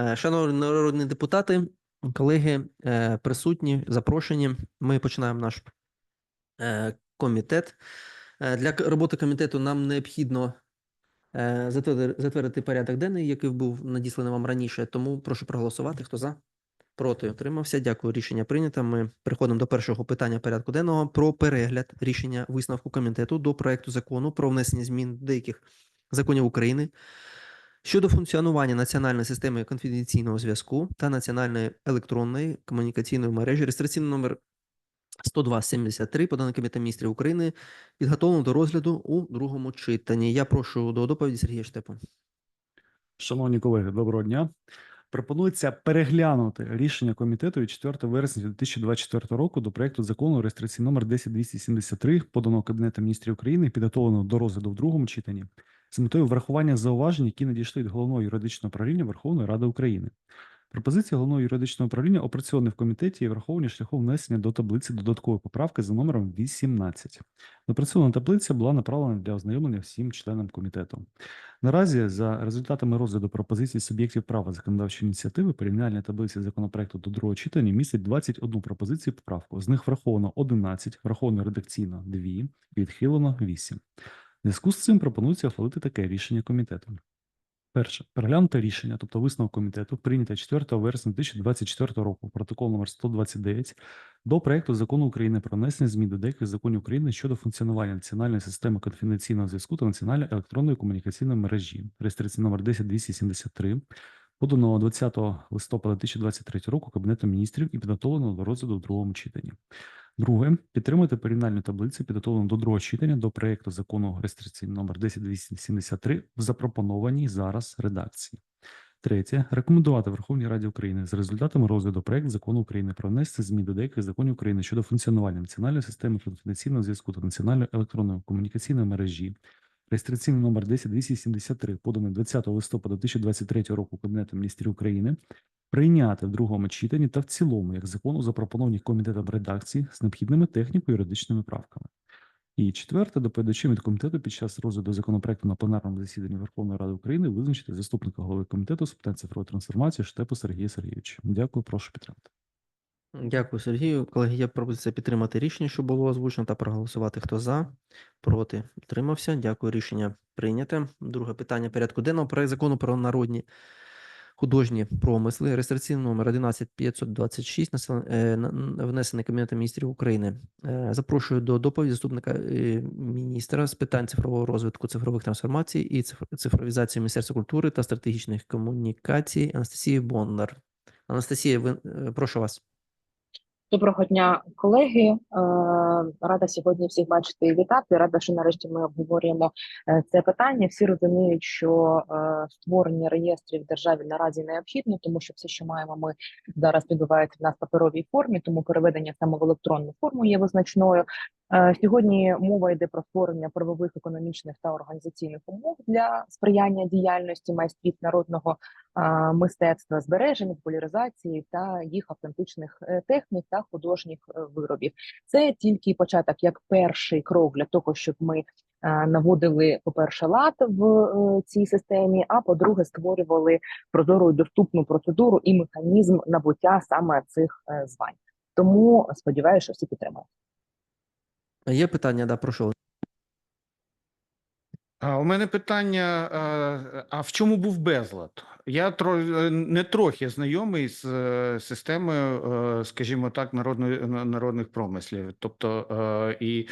Е, Шановні народні депутати, колеги, е, присутні, запрошені. Ми починаємо наш е, комітет. Для роботи комітету нам необхідно затвердити, порядок денний, який був надісланий вам раніше. Тому прошу проголосувати. Хто за? Проти утримався. Дякую. Рішення прийнято. Ми переходимо до першого питання порядку денного про перегляд рішення висновку комітету до проекту закону про внесення змін деяких законів України щодо функціонування національної системи конфіденційного зв'язку та національної електронної комунікаційної мережі реєстраційний номер 10273, поданий Кабінетом міністрів України, підготовлено до розгляду у другому читанні. Я прошу до доповіді Сергія Штепу. Шановні колеги, доброго дня. Пропонується переглянути рішення комітету від 4 вересня 2024 року до проекту закону реєстраційний номер 10273, поданого Кабінетом міністрів України, підготовленого до розгляду в другому читанні, з метою врахування зауважень, які надійшли від головного юридичного управління Верховної Ради України. Пропозиція головного юридичного управління опрацьовані в комітеті і враховані шляхом внесення до таблиці додаткової поправки за номером 18. Допрацьована таблиця була направлена для ознайомлення всім членам комітету. Наразі за результатами розгляду пропозицій суб'єктів права законодавчої ініціативи порівняльні таблиці законопроекту до другого читання містять 21 пропозицію поправку. З них враховано 11, враховано редакційно 2, відхилено 8. Зв'язку з цим пропонується ухвалити таке рішення комітету. Перше, переглянути рішення, тобто висновок комітету, прийнято 4 вересня 2024 року, протокол номер 129, до проекту закону України про внесення змін до деяких законів України щодо функціонування національної системи конфіденційного зв'язку та національної електронної комунікаційної мережі, реєстраційний номер 10273, поданого 20 листопада 2023 року Кабінетом міністрів і підготовлено до розгляду в другому читанні. Друге, підтримати порівняльну таблицю, підготовлену до другого читання до проекту закону реєстраційний номер 10273 в запропонованій зараз редакції. Третє, рекомендувати Верховній Раді України за результатами розгляду проект закону України про внесення змін до деяких законів України щодо функціонування національної системи конфіденційного зв'язку та національної електронної комунікаційної мережі, реєстраційний номер 10273, поданий 20 листопада 2023 року Кабінетом міністрів України, прийняти в другому читанні та в цілому як закон у запропонованій комітетом редакції з необхідними техніко-юридичними правками. І четверте, доповідачем від комітету під час розгляду законопроекту на пленарному засіданні Верховної Ради України визначити заступника голови комітету з питань цифрової трансформації Штепу Сергія Сергійовича. Дякую, прошу підтримати. Дякую, Сергію. Колеги, є пропозиція підтримати рішення, що було озвучено, та проголосувати. Хто за, проти, утримався. Дякую, рішення прийняте. Друге питання порядку денного. Проект закону про народні художні промисли. Реєстраційний номер 11526, насел- е, внесений Кабінетом міністрів України. Е, Запрошую до доповіді заступника е, міністра з питань цифрового розвитку, цифрових трансформацій і цифровізації Міністерства культури та стратегічних комунікацій Анастасії Бондар. Анастасія, ви, прошу вас. Доброго дня, колеги. Е, Рада сьогодні всіх бачити і вітати. Рада, що нарешті ми обговорюємо е, це питання. Всі розуміють, що е, створення реєстрів в державі наразі необхідно, тому що все, що маємо, ми зараз відбувається в нас в паперовій формі, тому переведення саме в електронну форму є визначною. Е, Сьогодні мова йде про створення правових, економічних та організаційних умов для сприяння діяльності майстрів народного мистецтва, збереження, популяризації та їх автентичних е, технік та художніх е, виробів. Це тільки початок як перший крок для того, щоб ми е, наводили, по-перше, лад в е, цій системі, а по-друге, створювали прозору і доступну процедуру і механізм набуття саме цих е, звань. Тому сподіваюся, що всі підтримають. Є питання, да, прошу. У мене питання: а, а в чому був безлад? Я тро, е, не трохи знайомий з е, системою, е, скажімо так, народної народних промислів. Тобто, е, і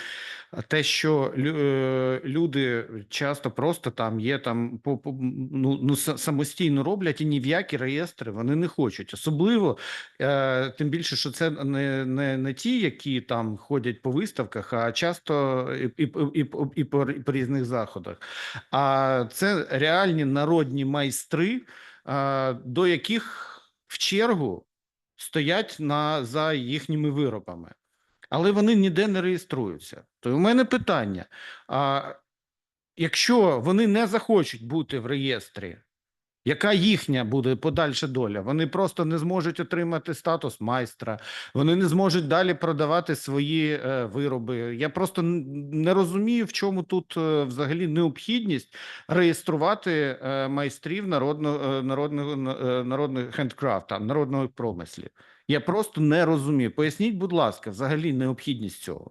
те, що лю- е, люди часто просто там є там ну, ну са- самостійно роблять і ні в які реєстри вони не хочуть. Особливо е, тим більше, що це не, не, не ті, які там ходять по виставках, а часто і, і, і, і, і по різних заходах. А це реальні народні майстри, до яких в чергу стоять на, за їхніми виробами, але вони ніде не реєструються. То у мене питання: а, якщо вони не захочуть бути в реєстрі, Яка їхня буде подальша доля? Вони просто не зможуть отримати статус майстра, вони не зможуть далі продавати свої е, вироби. Я просто не розумію, в чому тут е, взагалі необхідність реєструвати е, майстрів народного е, народного е, народного хендкрафта, народного промислів. Я просто не розумію. Поясніть, будь ласка, взагалі необхідність цього.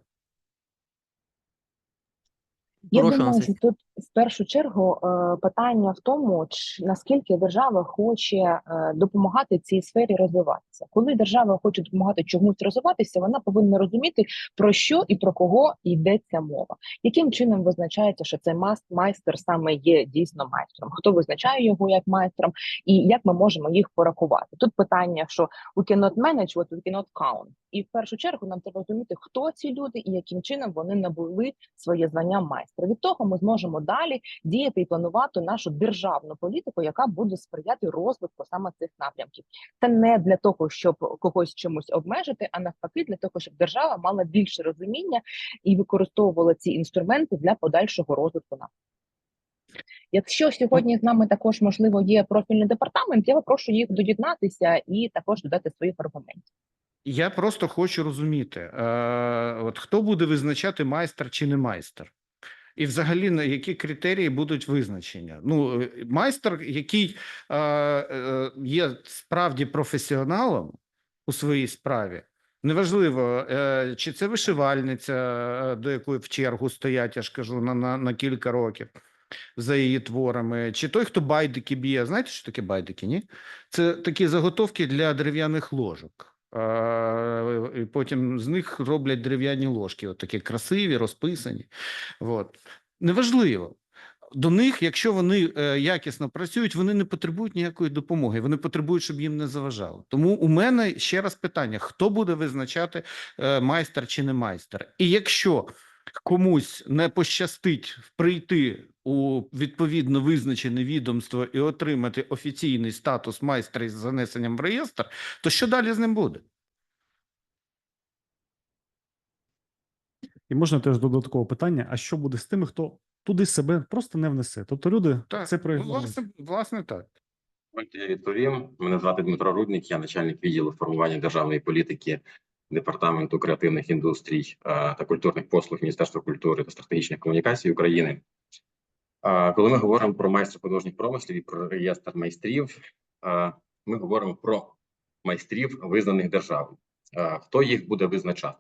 Я Прошу, думаю, що тут в першу чергу е, питання в тому, наскільки держава хоче е, допомагати цій сфері розвиватися. Коли держава хоче допомагати чомусь розвиватися, вона повинна розуміти про що і про кого йдеться мова. Яким чином визначається, що цей майстер саме є дійсно майстром? Хто визначає його як майстром, і як ми можемо їх порахувати? Тут питання, що we cannot manage what we cannot count. І в першу чергу нам треба розуміти, хто ці люди і яким чином вони набули своє звання майстра. Від того ми зможемо далі діяти і планувати нашу державну політику, яка буде сприяти розвитку саме цих напрямків. Це не для того, щоб когось чомусь обмежити, а навпаки, для того, щоб держава мала більше розуміння і використовувала ці інструменти для подальшого розвитку нам. Якщо сьогодні з нами також можливо є профільний департамент, я попрошу їх доєднатися і також додати своїх аргументів. Я просто хочу розуміти, е, от хто буде визначати майстер чи не майстер, і взагалі на які критерії будуть визначення. Ну, е, майстер, який е, е, є справді професіоналом у своїй справі. Неважливо, е, чи це вишивальниця, е, до якої в чергу стоять, я ж кажу, на, на, на кілька років за її творами, чи той, хто байдики б'є. Знаєте, що таке байдики? Ні? Це такі заготовки для дерев'яних ложок. І потім з них роблять дерев'яні ложки, от такі красиві, розписані. От. Неважливо. До них, якщо вони е, якісно працюють, вони не потребують ніякої допомоги. Вони потребують, щоб їм не заважало. Тому у мене ще раз питання: хто буде визначати е, майстер чи не майстер? І якщо комусь не пощастить прийти у відповідно визначене відомство і отримати офіційний статус майстра із занесенням в реєстр, то що далі з ним буде? І можна теж додаткове питання: а що буде з тими, хто туди себе просто не внесе? Тобто люди Так, це ну, власне, власне так. Я відповім. Мене звати Дмитро Рудник, я начальник відділу формування державної політики департаменту креативних індустрій е, та культурних послуг Міністерства культури та стратегічних комунікацій України. Коли ми говоримо про майстра художніх промислів і про реєстр майстрів, ми говоримо про майстрів, визнаних державою. Хто їх буде визначати?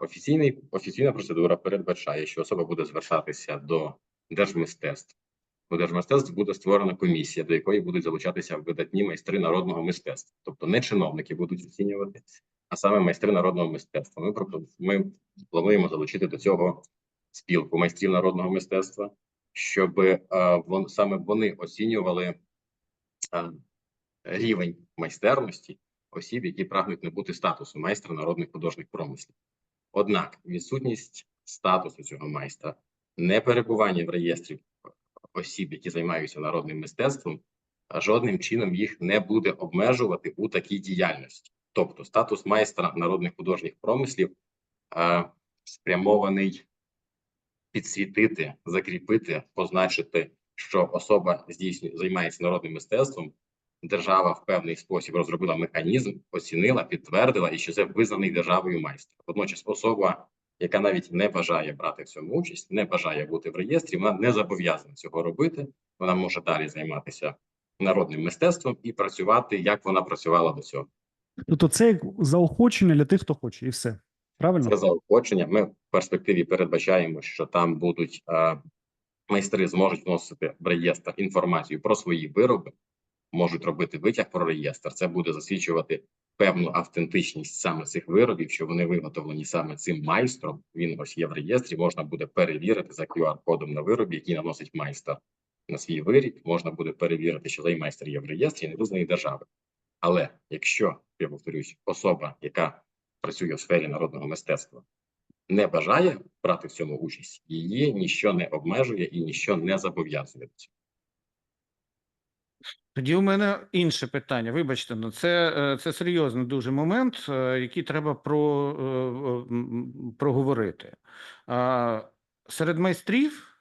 Офіційний офіційна процедура передбачає, що особа буде звертатися до держмистецтв. У держмистецтв буде створена комісія, до якої будуть залучатися видатні майстри народного мистецтва. Тобто не чиновники будуть оцінювати, а саме майстри народного мистецтва. Ми ми плануємо залучити до цього спілку майстрів народного мистецтва, щоб е, саме вони оцінювали е, рівень майстерності осіб, які прагнуть набути статусу майстра народних художніх промислів. Однак відсутність статусу цього майстра, не перебування в реєстрі осіб, які займаються народним мистецтвом, жодним чином їх не буде обмежувати у такій діяльності. Тобто, статус майстра народних художніх промислів е, спрямований підсвітити, закріпити, позначити, що особа здійснює займається народним мистецтвом. Держава в певний спосіб розробила механізм, оцінила, підтвердила, і що це визнаний державою майстер. Водночас, особа, яка навіть не бажає брати в цьому участь, не бажає бути в реєстрі, вона не зобов'язана цього робити. Вона може далі займатися народним мистецтвом і працювати, як вона працювала до цього. Тобто це заохочення для тих, хто хоче, і все. Правильно? Це заохочення. Ми в перспективі передбачаємо, що там будуть е, майстри зможуть вносити в реєстр інформацію про свої вироби, можуть робити витяг про реєстр. Це буде засвідчувати певну автентичність саме цих виробів, що вони виготовлені саме цим майстром. Він ось є в реєстрі. Можна буде перевірити за QR-кодом на виробі, який наносить майстер на свій виріб. Можна буде перевірити, що цей майстер є в реєстрі, не визнаний держави. Але якщо я повторюсь, особа, яка працює в сфері народного мистецтва, не бажає брати в цьому участь, її ніщо не обмежує і ніщо не зобов'язує. Тоді у мене інше питання. Вибачте, ну це, е, це серйозний дуже момент, е, який треба про, е, проговорити. Серед майстрів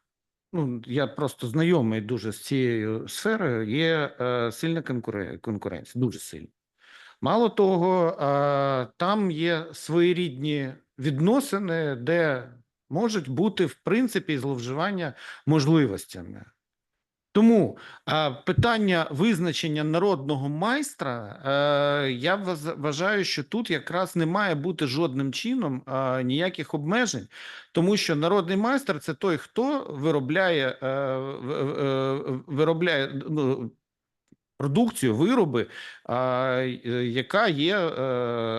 ну я просто знайомий дуже з цією сферою, є е, сильна конкуре- конкуренція, дуже сильна. Мало того, е, там є своєрідні відносини, де можуть бути в принципі зловживання можливостями. Тому е, питання визначення народного майстра, е, я вважаю, що тут якраз не має бути жодним чином ніяких обмежень, тому що народний майстер це той, хто виробляє, виробляє ну, продукцію, вироби, е, яка є е,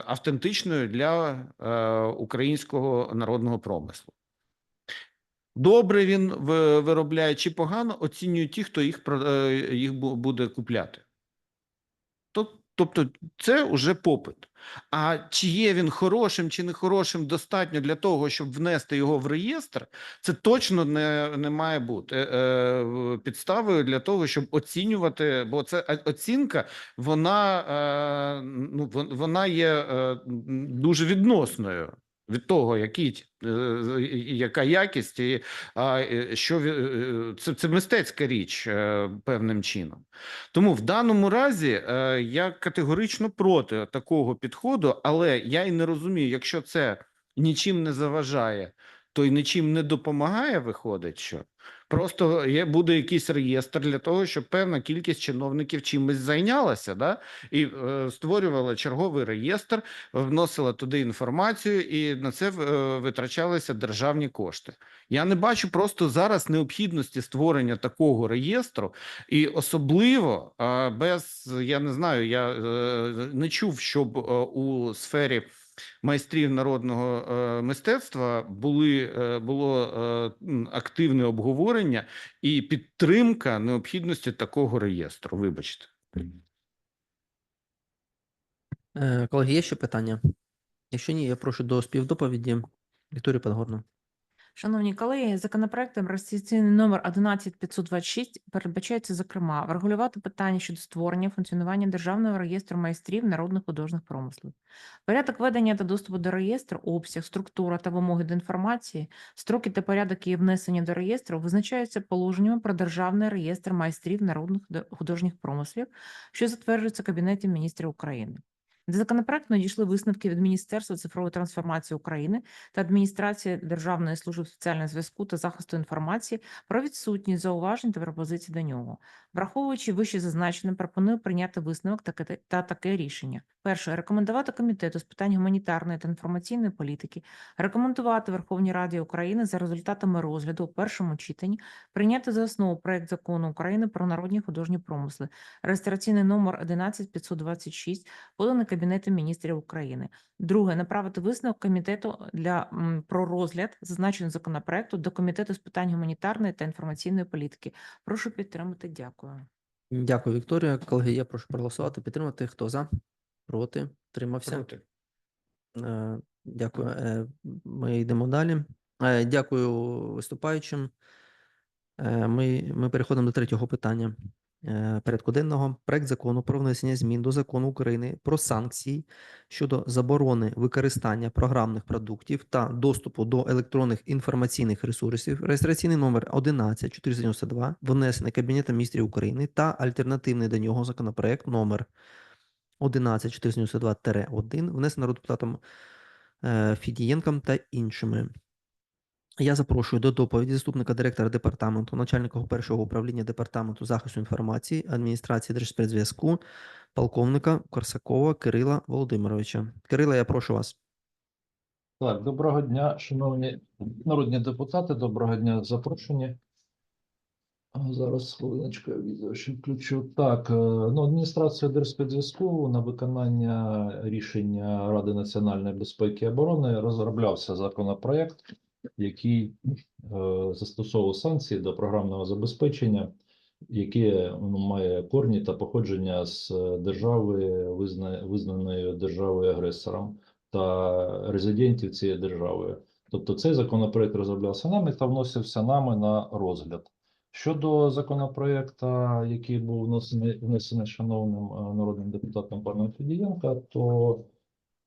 автентичною для е, українського народного промислу. Добре він виробляє чи погано, оцінюють ті, хто їх, їх буде купляти. Тобто це вже попит. А чи є він хорошим чи не хорошим достатньо для того, щоб внести його в реєстр, це точно не, не має бути е, в- підставою для того, щоб оцінювати, бо це оцінка, вона, е, ну, вона є е, дуже відносною від того, які, е, яка якість, і а, е, що е, це, це мистецька річ певним чином. Тому в даному разі я категорично проти такого підходу, але я і не розумію, якщо це нічим не заважає, то й нічим не допомагає, виходить, що просто є буде якийсь реєстр для того, щоб певна кількість чиновників чимось зайнялася, да? і е, створювала черговий реєстр, вносила туди інформацію, і на це е, витрачалися державні кошти. Я не бачу просто зараз необхідності створення такого реєстру, і особливо а, без я не знаю, я е, не чув, щоб е, у сфері майстрів народного е, мистецтва були е, було е, активне обговорення і підтримка необхідності такого реєстру. Вибачте. Колеги, є ще питання? Якщо ні, я прошу до співдоповіді Вікторію Пангорну. Шановні колеги, законопроектом реєстраційний номер 11526 передбачається, зокрема, врегулювати питання щодо створення функціонування Державного реєстру майстрів народних художніх промислів. Порядок ведення та доступу до реєстру, обсяг, структура та вимоги до інформації, строки та порядок її внесення до реєстру визначаються положеннями про Державний реєстр майстрів народних художніх промислів, що затверджується Кабінетом міністрів України. До законопроекту надійшли висновки від Міністерства цифрової трансформації України та адміністрації Державної служби спеціального зв'язку та захисту інформації про відсутність зауважень та пропозицій до нього. Враховуючи вище зазначене, пропоную прийняти висновок та таке рішення. Перше, рекомендувати комітету з питань гуманітарної та інформаційної політики, рекомендувати Верховній Раді України за результатами розгляду у першому читанні прийняти за основу проект закону України про народні художні промисли, реєстраційний номер 11526, поданий Кабінетом міністрів України. Друге, направити висновок комітету для про розгляд зазначеного законопроекту до комітету з питань гуманітарної та інформаційної політики. Прошу підтримати. Дякую. Дякую, Вікторія. Колеги, я прошу проголосувати, підтримати. Хто за? Проти? Тримався? Проти. Е, Дякую. Е, Ми йдемо далі. Е, Дякую виступаючим. Ми, ми переходимо до третього питання порядку денного. Проект закону про внесення змін до закону України про санкції щодо заборони використання програмних продуктів та доступу до електронних інформаційних ресурсів. Реєстраційний номер 11492, внесений Кабінетом міністрів України та альтернативний до нього законопроект номер 11492-1, внесений народним депутатом е, Фідієнком та іншими. Я запрошую до доповіді заступника директора департаменту, начальника першого управління департаменту захисту інформації адміністрації Держспецзв'язку, полковника Корсакова Кирила Володимировича. Кирила, я прошу вас. Так, доброго дня, шановні народні депутати, доброго дня, запрошені. Зараз хвилиночку я відео ще включу. Так, е, ну, адміністрація Держспецзв'язку на виконання рішення Ради національної безпеки і оборони розроблявся законопроект, який е, застосовував санкції до програмного забезпечення, яке ну, має корні та походження з е, держави, визна, визнаної державою агресором та резидентів цієї держави. Тобто цей законопроект розроблявся нами та вносився нами на розгляд. Щодо законопроекту, який був внесений, внесений шановним е, народним депутатом паном Федієнка, то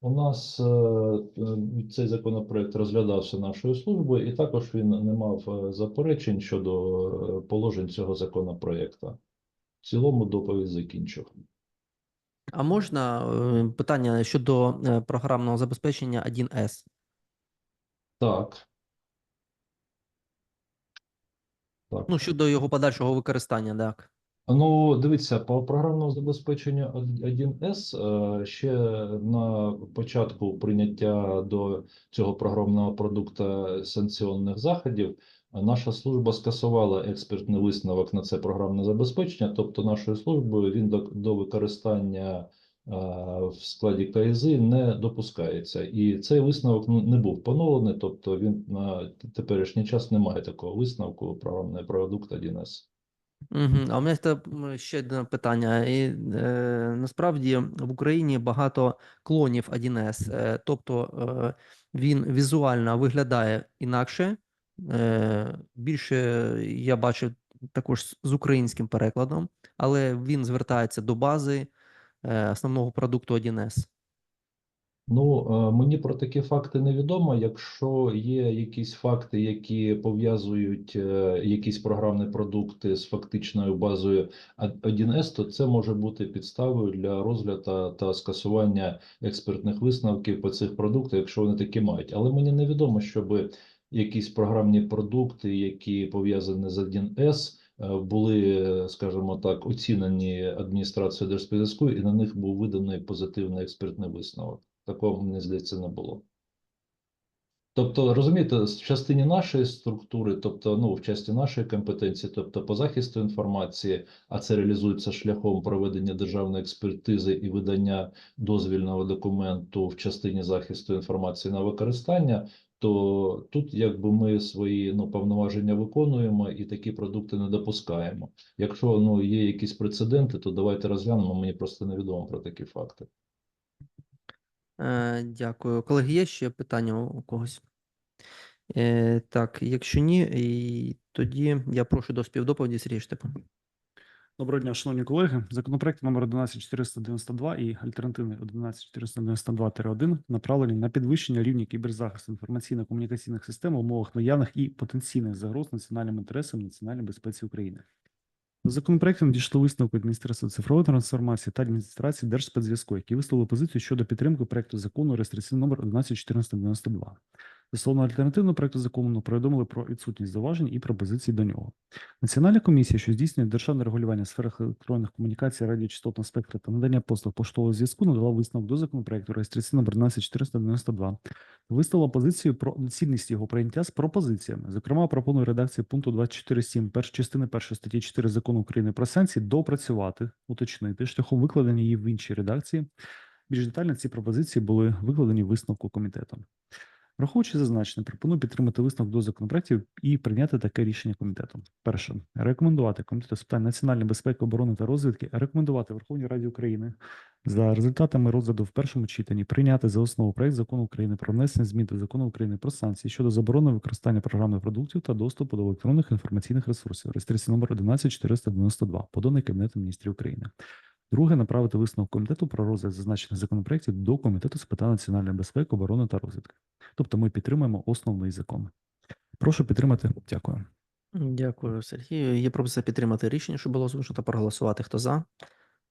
У нас е, е, цей законопроект розглядався нашою службою, і також він не мав е, заперечень щодо положень цього законопроекту. В цілому доповідь закінчив. А можна питання щодо програмного забезпечення 1С? Так. Так. Ну, щодо його подальшого використання, так. Ну, дивіться, по програмному забезпеченню 1С е, ще на початку прийняття до цього програмного продукту санкціонних заходів е, наша служба скасувала експертний висновок на це програмне забезпечення. Тобто, нашою службою він до, до використання е, в складі КСІ не допускається. І цей висновок ну, не був поновлений, тобто він на теперішній час не має такого висновку програмний продукт 1С. Угу. А у мене та, ще одне питання. І, е, насправді в Україні багато клонів 1С, е, тобто е, він візуально виглядає інакше. Е, більше я бачив також з- з українським перекладом, але він звертається до бази е, основного продукту 1С. Ну, е, мені про такі факти невідомо. Якщо є якісь факти, які пов'язують е, якісь програмні продукти з фактичною базою 1С, то це може бути підставою для розгляду та, скасування експертних висновків по цих продуктах, якщо вони такі мають. Але мені невідомо, щоб якісь програмні продукти, які пов'язані з 1С, е, були, скажімо так, оцінені адміністрацією Держспецзв'язку, і на них був виданий позитивний експертний висновок. Такого, мені здається, не було. Тобто, розумієте, в частині нашої структури, тобто, ну, в частині нашої компетенції, тобто по захисту інформації, а це реалізується шляхом проведення державної експертизи і видання дозвільного документу в частині захисту інформації на використання, то тут якби ми свої ну, повноваження виконуємо і такі продукти не допускаємо. Якщо ну, є якісь прецеденти, то давайте розглянемо, мені просто невідомо про такі факти. Е, Дякую. Колеги, є ще питання у когось? Е, Так, якщо ні, тоді я прошу до співдоповіді Сергія Штепа. Доброго дня, шановні колеги. Законопроект номер 11492 і альтернативний 11492-1 направлені на підвищення рівня кіберзахисту інформаційно-комунікаційних систем в умовах наявних і потенційних загроз національним інтересам і національній безпеці України. До дійшли висновку адміністрації цифрової трансформації та адміністрації Держспецзв'язку, які висловили позицію щодо підтримки проекту закону реєстраційний номер 11492. Стосовно альтернативного проекту закону повідомили про відсутність зауважень і пропозицій до нього. Національна комісія, що здійснює державне регулювання в сферах електронних комунікацій, радіочастотного спектра та надання послуг поштового зв'язку, надала висновок до законопроекту реєстраційний номер 11492. Висловила позицію про доцільність його прийняття з пропозиціями. Зокрема, пропонує редакції пункту 24.7 перш частини 1 статті 4 закону України про санкції доопрацювати, уточнити шляхом викладення її в іншій редакції. Більш детально ці пропозиції були викладені висновку комітету. Враховуючи зазначене, пропоную підтримати висновок до законопроектів і прийняти таке рішення комітету. Перше, рекомендувати комітету з питань національної безпеки, оборони та розвідки, рекомендувати Верховній Раді України за результатами розгляду в першому читанні прийняти за основу проект закону України про внесення змін до закону України про санкції щодо заборони використання програмних продуктів та доступу до електронних інформаційних ресурсів. Реєстраційний номер 11492, поданий Кабінетом міністрів України. Друге, направити висновок комітету про розгляд зазначених законопроєктів до комітету з питань національної безпеки, оборони та розвідки. Тобто ми підтримуємо основний закон. Прошу підтримати. Дякую. Дякую, Сергію. Є пропозиція підтримати рішення, що було озвучено, та проголосувати. Хто за?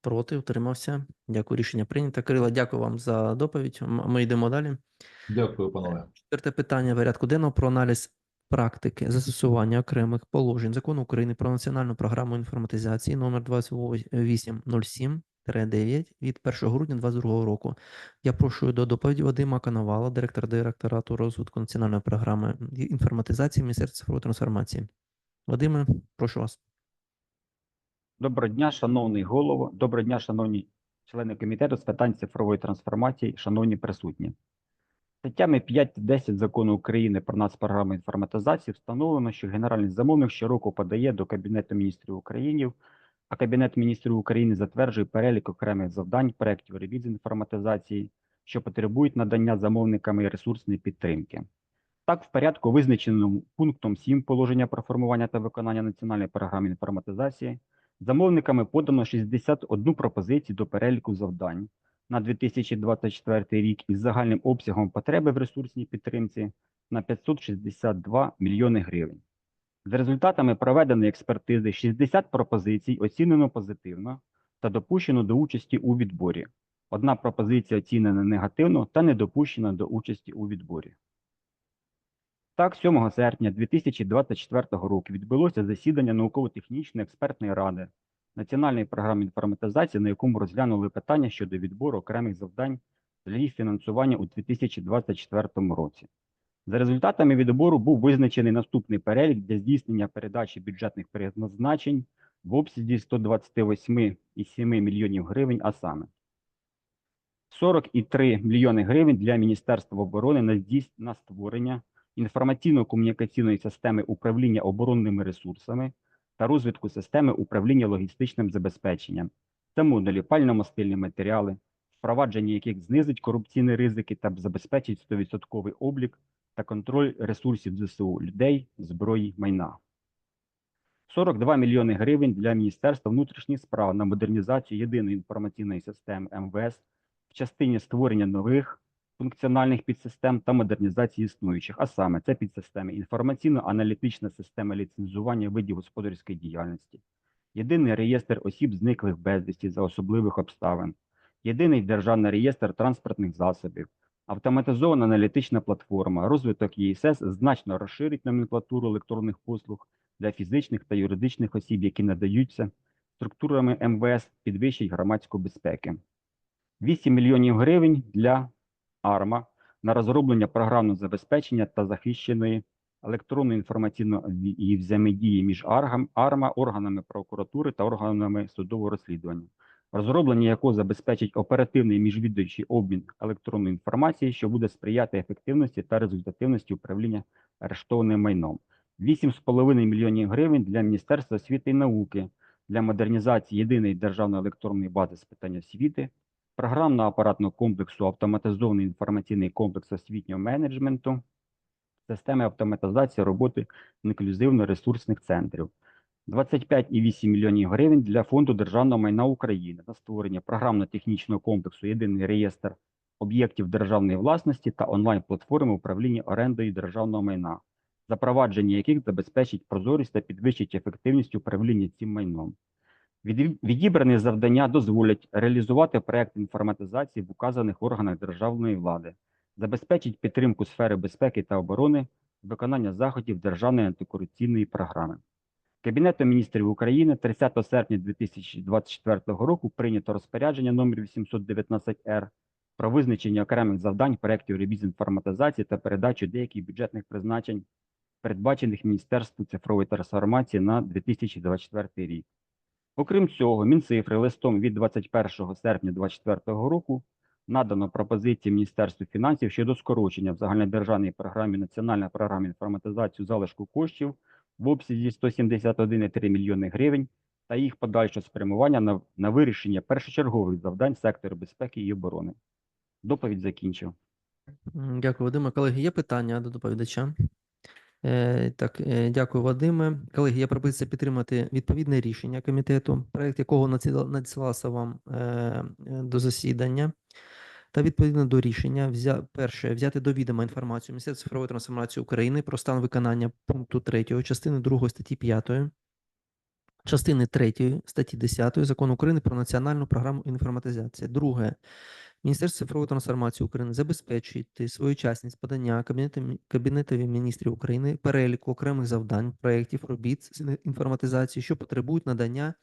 Проти? Утримався? Дякую. Рішення прийнято. Кирила, дякую вам за доповідь. Ми йдемо далі. Дякую, панове. Четверте питання порядку денного про аналіз практики застосування окремих положень закону України про національну програму інформатизації номер 2807 9 від 1 грудня 2022 року. Я прошу до доповіді Вадима Коновала, директора директорату розвитку національної програми інформатизації Міністерства цифрової трансформації. Вадиме, прошу вас. Доброго дня, шановний голово. Доброго дня, шановні члени комітету з питань цифрової трансформації, шановні присутні. Статтями 5 та 10 закону України про нацпрограму інформатизації встановлено, що генеральний замовник щороку подає до Кабінету міністрів України, а Кабінет міністрів України затверджує перелік окремих завдань проєктів робіт з інформатизації, що потребують надання замовниками ресурсної підтримки. Так, в порядку, визначеному пунктом 7 положення про формування та виконання національної програми інформатизації, Замовниками подано 61 пропозицію до переліку завдань, на 2024 рік із загальним обсягом потреби в ресурсній підтримці на 562 мільйони гривень. За результатами проведеної експертизи 60 пропозицій оцінено позитивно та допущено до участі у відборі. Одна пропозиція оцінена негативно та не допущена до участі у відборі. Так, 7 серпня 2024 року відбулося засідання науково-технічної експертної ради Національної програми інформатизації, на якому розглянули питання щодо відбору окремих завдань для їх фінансування у 2024 році. За результатами відбору був визначений наступний перелік для здійснення передачі бюджетних призначень в обсязі 128,7 мільйонів гривень, а саме 40,3 мільйони гривень для Міністерства оборони на здійс... на створення інформаційно-комунікаційної системи управління оборонними ресурсами та розвитку системи управління логістичним забезпеченням. Це модулі пально-мастильні матеріали, впровадження яких знизить корупційні ризики та забезпечить 100% облік та контроль ресурсів ЗСУ людей, зброї, майна. 42 мільйони гривень для Міністерства внутрішніх справ на модернізацію єдиної інформаційної системи МВС в частині створення нових функціональних підсистем та модернізації існуючих, а саме це підсистеми інформаційно-аналітична система ліцензування видів господарської діяльності, єдиний реєстр осіб зниклих безвісті за особливих обставин, єдиний державний реєстр транспортних засобів, автоматизована аналітична платформа, розвиток ЄСС значно розширить номенклатуру електронних послуг для фізичних та юридичних осіб, які надаються структурами МВС, підвищить громадську безпеки. 8 мільйонів гривень для АРМА на розроблення програмного забезпечення та захищеної електронної інформаційної взаємодії між АРМА, органами прокуратури та органами судового розслідування, розроблення якого забезпечить оперативний міжвідомчий обмін електронної інформації, що буде сприяти ефективності та результативності управління арештованим майном. 8,5 мільйонів гривень для Міністерства освіти і науки для модернізації єдиної державної електронної бази з питань освіти, програмно-апаратного комплексу автоматизований інформаційний комплекс освітнього менеджменту, системи автоматизації роботи інклюзивно-ресурсних центрів. 25,8 мільйонів гривень для Фонду державного майна України на створення програмно-технічного комплексу Єдиний реєстр об'єктів державної власності та онлайн-платформи управління орендою державного майна, запровадження яких забезпечить прозорість та підвищить ефективність управління цим майном. Від- Відібрані завдання дозволять реалізувати проект інформатизації в указаних органах державної влади, забезпечить підтримку сфери безпеки та оборони, виконання заходів Державної антикорупційної програми. Кабінетом міністрів України 30 серпня 2024 року прийнято розпорядження номер 819-Р про визначення окремих завдань проєктів ревіз інформатизації та передачу деяких бюджетних призначень, передбачених Міністерством цифрової трансформації на 2024 рік. Окрім цього, Мінцифри листом від 21 серпня 2024 року надано пропозиції Міністерству фінансів щодо скорочення в загальнодержавній програмі Національна програма інформатизації залишку коштів в обсязі 171,3 мільйони гривень та їх подальше спрямування на, на вирішення першочергових завдань сектору безпеки і оборони. Доповідь закінчив. Дякую, Вадиме. Колеги, є питання до доповідача? Е, Так, е, дякую, Вадиме. Колеги, я пропозиція підтримати відповідне рішення комітету, проект якого надсилався вам е, до засідання. Та відповідно до рішення, взя... перше, взяти до відома інформацію Міністерства цифрової трансформації України про стан виконання пункту 3 частини 2 статті 5, частини 3 статті 10 Закону України про національну програму інформатизації. Друге, Міністерство цифрової трансформації України забезпечує своєчасність подання Кабінетові міністрів України переліку окремих завдань, проєктів, робіт з інформатизації, що потребують надання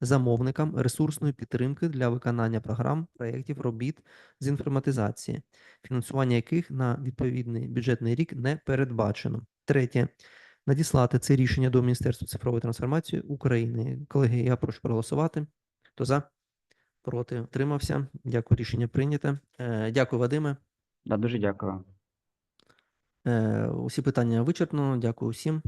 замовникам ресурсної підтримки для виконання програм, проєктів, робіт з інформатизації, фінансування яких на відповідний бюджетний рік не передбачено. Третє. Надіслати це рішення до Міністерства цифрової трансформації України. Колеги, я прошу проголосувати. Хто за? Проти утримався. Дякую, рішення прийнято. Е, Дякую, Вадиме. Да, дуже дякую. Е, Усі питання вичерпно. Дякую всім.